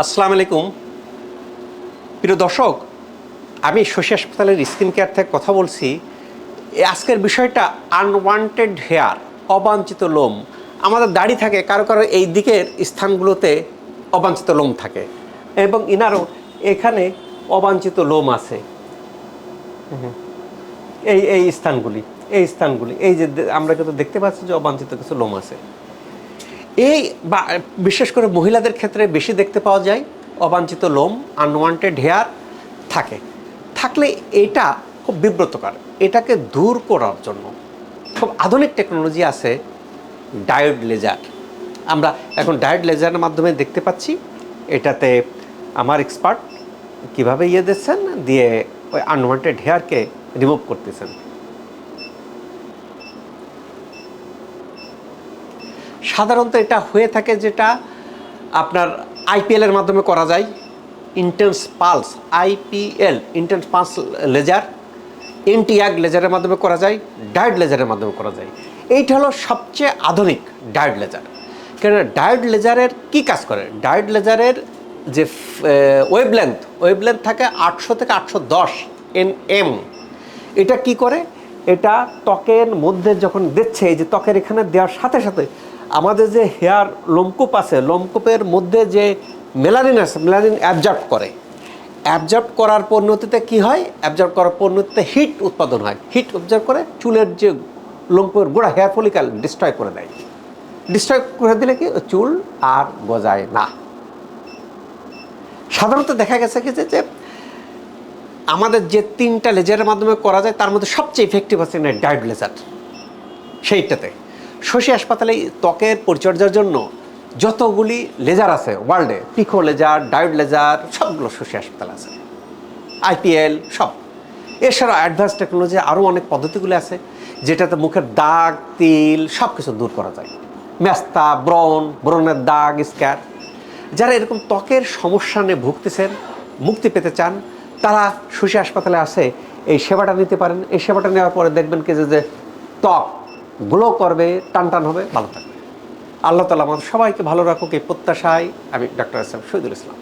আসসালামু আলাইকুম। প্রিয় দর্শক, আমি শশী হাসপাতালের স্কিন কেয়ার থেকে কথা বলছি। আজকের বিষয়টা আনওয়ান্টেড হেয়ার অবাঞ্ছিত লোম। আমাদের দাড়ি থাকে, কারও কারও এই দিকের স্থানগুলোতে অবাঞ্ছিত লোম থাকে। এবং ইনারও এখানে অবাঞ্ছিত লোম আছে। এই এই স্থানগুলি এই স্থানগুলি, এই যে আমরা কিন্তু দেখতে পাচ্ছি যে অবাঞ্ছিত কিছু লোম আছে। এই বিশেষ করে মহিলাদের ক্ষেত্রে বেশি দেখতে পাওয়া যায়, অবাঞ্ছিত লোম আনওয়ান্টেড হেয়ার থাকে। থাকলে এটা খুব বিব্রতকর, এটাকে দূর করার জন্য। খুব আধুনিক টেকনোলজি আছে ডায়োড লেজার আমরা এখন ডায়োড লেজারের মাধ্যমে দেখতে পাচ্ছি, এটাতে আমার এক্সপার্ট কীভাবে ইয়ে দিচ্ছেন, দিয়ে ওই আনওয়ান্টেড হেয়ারকে রিমুভ করতেছেন। সাধারণত এটা হয়ে থাকে যেটা আপনার আইপিএল এর মাধ্যমে করা যায়। Intense pulse IPL intense pulse laser এনটিয়াগ লেজারের মাধ্যমে করা যায় ডায়োড লেজারের মাধ্যমে করা যায়। এইটা হলো সবচেয়ে আধুনিক ডায়োড লেজার কেন ডায়োড লেজারের কি কাজ করে? ডায়োড লেজারের যে ওয়েব লেন্থ ওয়েব লেন্থ থাকে আটশো থেকে আটশো দশ এন এম এটা কি করে? এটা ত্বকের মধ্যে যখন দিচ্ছে, এই যে ত্বকের এখানে দেওয়ার সাথে সাথে আমাদের যে হেয়ার লোমকূপ আছে, লোমকূপের মধ্যে যে মেলানিন আছে, মেলানিন অ্যাবজর্ব করে। অ্যাবজর্ব করার পরিণতিতে কি হয়? অ্যাবজর্ব করার পরিণতিতে হিট উৎপাদন হয়। হিট অবজার্ভ করে চুলের যে লোমকূপের গোড়া হেয়ার ফলিকাল ডিস্ট্রয় করে দেয়। ডিস্ট্রয় করে দিলে কি? চুল আর গজায় না। সাধারণত দেখা গেছে কি যে- আমাদের যে তিনটা লেজারের মাধ্যমে করা যায়, তার মধ্যে সবচেয়ে ইফেক্টিভ আছে না ডায়োড লেজার সেইটাতে। শশী হাসপাতালে ত্বকের পরিচর্যার জন্য যতগুলি লেজার আছে ওয়ার্ল্ডে পিকো লেজার, ডায়োড লেজার, সবগুলো শশী হাসপাতালে আছে। আইপিএল সব। এছাড়াও অ্যাডভান্স টেকনোলজি আরও অনেক পদ্ধতিগুলি আছে, যেটাতে মুখের দাগ, তিল সব কিছু দূর করা যায়। ম্যাস্তা, ব্রণ, ব্রণের দাগ, স্ক্যার। যারা এরকম ত্বকের সমস্যা নিয়ে ভুগতেছেন, মুক্তি পেতে চান, তারা শশী হাসপাতালে আসে, এই সেবাটা নিতে পারেন। এই সেবাটা নেওয়ার পরে দেখবেন কি যে ত্বক গ্লো করবে টান টান হবে, ভালো থাকবে। আল্লাহ তালা আমাদের সবাইকে ভালো রাখুক, এই প্রত্যাশায় আমি ডক্টর আসলাম শহীদুল ইসলাম।